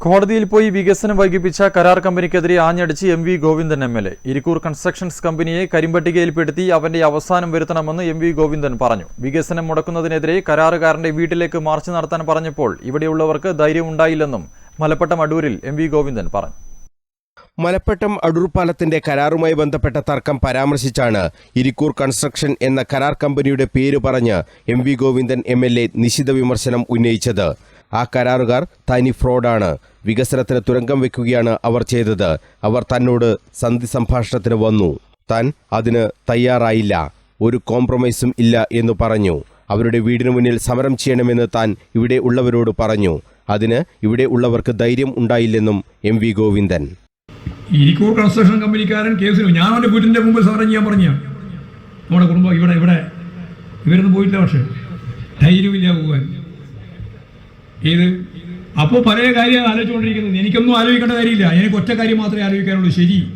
കോടതിയിൽ പോയി വികസനം വൈകിപ്പിച്ച കരാർ കമ്പനിക്കെതിരെ ആഞ്ഞടിച്ച് M V Govindan M L A. Irikkur constructions കമ്പനിയെ കരിമ്പട്ടികയിൽപ്പെടുത്തി അവന്റെ അവസാനം വരുത്തണമെന്ന് എം വി ഗോവിന്ദൻ പറഞ്ഞു. വികസനം മുടക്കുന്നതിനെതിരെ കരാറുകാരന്റെ വീട്ടിലേക്ക് മാർച്ച് നടത്താൻ പറഞ്ഞപ്പോൾ ഇവിടെയുള്ളവർക്ക് ധൈര്യമുണ്ടായില്ലെന്നും മലപ്പട്ടം അടൂരിൽ എം വി ഗോവിന്ദൻ പറഞ്ഞു. മലപ്പട്ടം അടൂർ പാലത്തിന്റെ കരാറുമായി ബന്ധപ്പെട്ട തർക്കം പരാമർശിച്ചാണ് ഇരിക്കൂർ കൺസ്ട്രക്ഷൻ എന്ന കരാർ കമ്പനിയുടെ പേര് പറഞ്ഞ് M V Govindan M L A നിശിത വിമർശനം ഉന്നയിച്ചത്. ആ കരാറുകാർ തനി ഫ്രോഡാണ്. വികസനത്തിന് തുരങ്കം വെക്കുകയാണ് അവർ ചെയ്തത്. അവർ തന്നോട് സന്ധി സംഭാഷണത്തിന് വന്നു. താൻ അതിന് തയ്യാറായില്ല. ഒരു കോംപ്രമൈസും ഇല്ല എന്ന് പറഞ്ഞു. അവരുടെ വീടിനു മുന്നിൽ സമരം ചെയ്യണമെന്ന് താൻ ഇവിടെ ഉള്ളവരോട് പറഞ്ഞു. അതിന് ഇവിടെ ഉള്ളവർക്ക് ധൈര്യം ഉണ്ടായില്ലെന്നും എം വി ഗോവിന്ദൻ. കൺസ്ട്രക്ഷൻ കമ്പനിക്കാരൻ കേസിന് ഞാൻ അവന്റെ വീട്ടിന്റെ മുമ്പിൽ സമരം ചെയ്യാൻ പറഞ്ഞു. നമ്മുടെ കുടുംബം ഇവിടെ ഇവിടെ. ഇവരൊന്നും പോയിട്ടില്ല പക്ഷേ. ധൈര്യമില്ല പോകാൻ ഏത്? അപ്പോൾ പല കാര്യം ആലോചിച്ചുകൊണ്ടിരിക്കുന്നത് എനിക്കൊന്നും ആലോചിക്കേണ്ട കാര്യമില്ല. എനിക്ക് ഒറ്റ കാര്യം മാത്രമേ ആലോചിക്കാനുള്ളൂ. ശരി.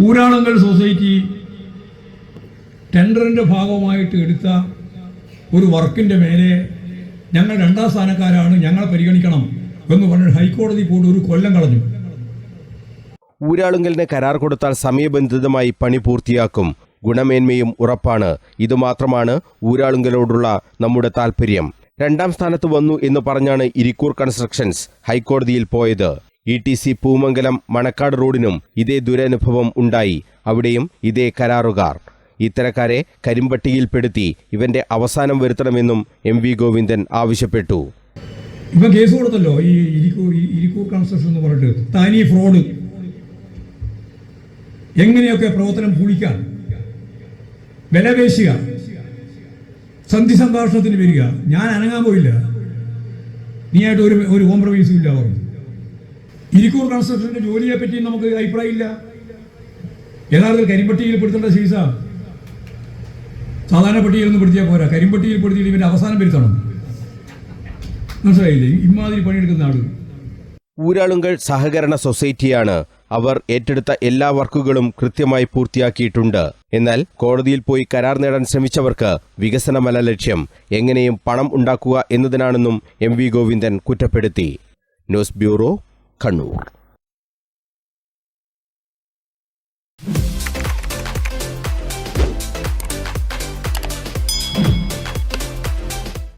ഊരാളുങ്കൽ സൊസൈറ്റി ടെൻഡറിന്റെ ഭാഗമായിട്ട് എടുത്ത ഒരു വർക്കിന്റെ മേലെ ഞങ്ങൾ രണ്ടാം സ്ഥാനക്കാരാണ് ഞങ്ങളെ പരിഗണിക്കണം എന്ന് പറഞ്ഞ് ഹൈക്കോടതി പോയിട്ട് ഒരു കൊല്ലം കളഞ്ഞു. ഊരാളുങ്കലിന് കരാർ കൊടുത്താൽ സമയബന്ധിതമായി പണി പൂർത്തിയാക്കും. ഗുണമേന്മയും ഉറപ്പാണ്. ഇതുമാത്രമാണ് ഊരാളുങ്കലോടുള്ള നമ്മുടെ താൽപ്പര്യം രണ്ടാം സ്ഥാനത്ത് വന്നു എന്ന് പറഞ്ഞാണ് ഇരിക്കൂർ കൺസ്ട്രക്ഷൻസ് ഹൈക്കോടതിയിൽ പോയത്. E T C Poomangalam Manakkad റോഡിനും ഇതേ ദുരനുഭവം ഉണ്ടായി. അവിടെയും ഇതേ കരാറുകാർ. ഇത്തരക്കാരെ കരിമ്പട്ടികയിൽപ്പെടുത്തി ഇവന്റെ അവസാനം വരുത്തണമെന്നും എം വി ഗോവിന്ദൻ ആവശ്യപ്പെട്ടു. ഇപ്പം കേസ് കൊടുത്തല്ലോ ഈ ഇരിക്കൂർ ഇരിക്കൂർ കൺസ്ട്രക്ഷൻ എന്ന് പറഞ്ഞിട്ട് തനി ഫ്രോഡ് എങ്ങനെയൊക്കെ പ്രവർത്തനം പൂളിക്കാൻ വില പേശുക സന്ധി സംഭാഷണത്തിന് വരിക. ഞാൻ അനങ്ങാൻ പോയില്ല. നീയായിട്ട് ഒരു ഒരു കോംപ്രമൈസും ഇല്ല പറഞ്ഞു ഇരിക്കൂർ കൺസ്ട്രക്ഷന്റെ ജോലിയെ പറ്റി നമുക്ക് അഭിപ്രായമില്ല. യഥാർത്ഥത്തിൽ കരിമ്പട്ടിയിൽ പെടുത്തേണ്ട സീസ സാധാരണ പട്ടിയിൽ ഒന്ന് പെടുത്തിയാൽ പോരാ. കരിമ്പട്ടിയിൽ പെടുത്തിയിട്ട് ഇവന്റെ അവസാനം വരുത്തണം മനസ്സിലായില്ലേ? ഇമാതിരി പണിയെടുക്കുന്ന ആൾ. ഊരാളുങ്കൽ സഹകരണ സൊസൈറ്റിയാണ് അവർ ഏറ്റെടുത്ത എല്ലാ വർക്കുകളും കൃത്യമായി പൂർത്തിയാക്കിയിട്ടുണ്ട്. എന്നാൽ കോടതിയിൽ പോയി കരാർ നേടാൻ ശ്രമിച്ചവർക്ക് വികസനമല്ല ലക്ഷ്യം. എങ്ങനെയും പണം ഉണ്ടാക്കുക എന്നതിനാണെന്നും എം വി ഗോവിന്ദൻ കുറ്റപ്പെടുത്തി. News bureau Kannur.